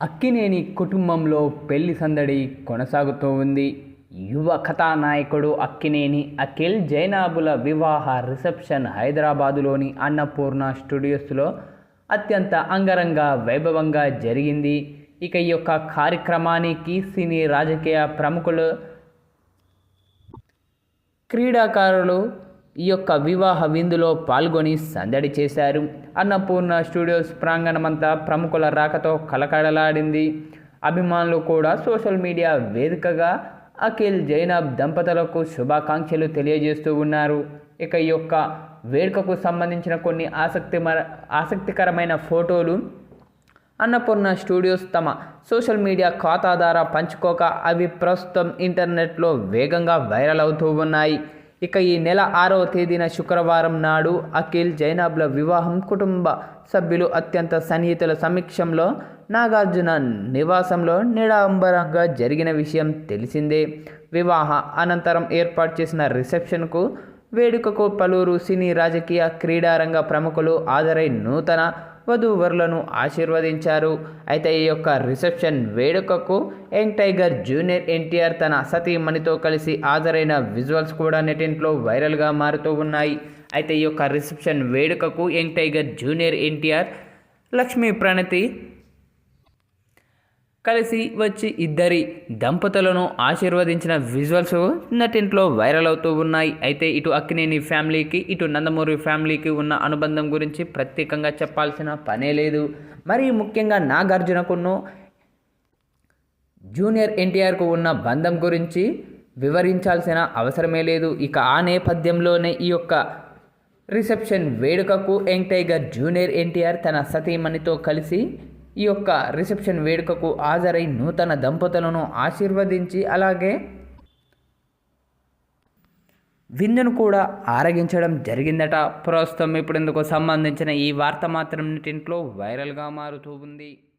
అక్కినేని కుటుంబంలో పెళ్ళి సందడి కొనసాగుతూ ఉంది. యువ కథానాయకుడు అక్కినేని అఖిల్ జైనాబుల వివాహ రిసెప్షన్ హైదరాబాదులోని అన్నపూర్ణ స్టూడియోస్లో అత్యంత అంగరంగ వైభవంగా జరిగింది. ఇక ఈ యొక్క కార్యక్రమానికి సినీ రాజకీయ ప్రముఖులు క్రీడాకారులు ఈ యొక్క వివాహ విందులో పాల్గొని సందడి చేశారు. అన్నపూర్ణ స్టూడియోస్ ప్రాంగణమంతా ప్రముఖుల రాకతో కలకడలాడింది అభిమానులు కూడా సోషల్ మీడియా వేదికగా అఖిల్ జైనబ్ దంపతులకు శుభాకాంక్షలు తెలియజేస్తూ ఉన్నారు. ఇక ఈ యొక్క వేడుకకు సంబంధించిన కొన్ని ఆసక్తి ఆసక్తికరమైన ఫోటోలు అన్నపూర్ణ స్టూడియోస్ తమ సోషల్ మీడియా ఖాతా ద్వారా పంచుకోక అవి ప్రస్తుతం ఇంటర్నెట్లో వేగంగా వైరల్ అవుతూ ఉన్నాయి. ఇక ఈ నెల ఆరవ తేదీన శుక్రవారం నాడు అఖిల్ జైనాబ్ల వివాహం కుటుంబ సభ్యులు అత్యంత సన్నిహితుల సమీక్షంలో నాగార్జున నివాసంలో నిడాంబరంగా జరిగిన విషయం తెలిసిందే. వివాహ అనంతరం ఏర్పాటు చేసిన రిసెప్షన్కు వేడుకకు పలువురు సినీ రాజకీయ క్రీడారంగ ప్రముఖులు హాజరై నూతన వధూవరులను ఆశీర్వదించారు. అయితే ఈ యొక్క రిసెప్షన్ వేడుకకు యంగ్ టైగర్ జూనియర్ ఎన్టీఆర్ తన సతీమణితో కలిసి హాజరైన విజువల్స్ కూడా నెటింట్లో వైరల్గా మారుతూ ఉన్నాయి. అయితే ఈ యొక్క రిసెప్షన్ వేడుకకు young tiger junior NTR Lakshmi Pranathi కలిసి వచ్చి ఇద్దరి దంపతులను ఆశీర్వదించిన విజువల్స్ నటింట్లో వైరల్ అవుతూ ఉన్నాయి. అయితే ఇటు అక్కినేని ఫ్యామిలీకి ఇటు నందమూరి ఫ్యామిలీకి ఉన్న అనుబంధం గురించి ప్రత్యేకంగా చెప్పాల్సిన పనే లేదు. మరి ముఖ్యంగా నాగార్జునకును జూనియర్ ఎన్టీఆర్కు ఉన్న బంధం గురించి వివరించాల్సిన అవసరమే లేదు. ఇక ఆ నేపథ్యంలోనే ఈ యొక్క రిసెప్షన్ వేడుకకు యంగ్ టైగర్ జూనియర్ ఎన్టీఆర్ తన సతీమణితో కలిసి ఈ యొక్క రిసెప్షన్ వేడుకకు హాజరై నూతన దంపతులను ఆశీర్వదించి అలాగే విందును కూడా ఆరగించడం జరిగిందట. ప్రస్తుతం ఇప్పుడు ఇందుకు సంబంధించిన ఈ వార్త మాత్రం ఇంట్లో వైరల్గా మారుతూ ఉంది.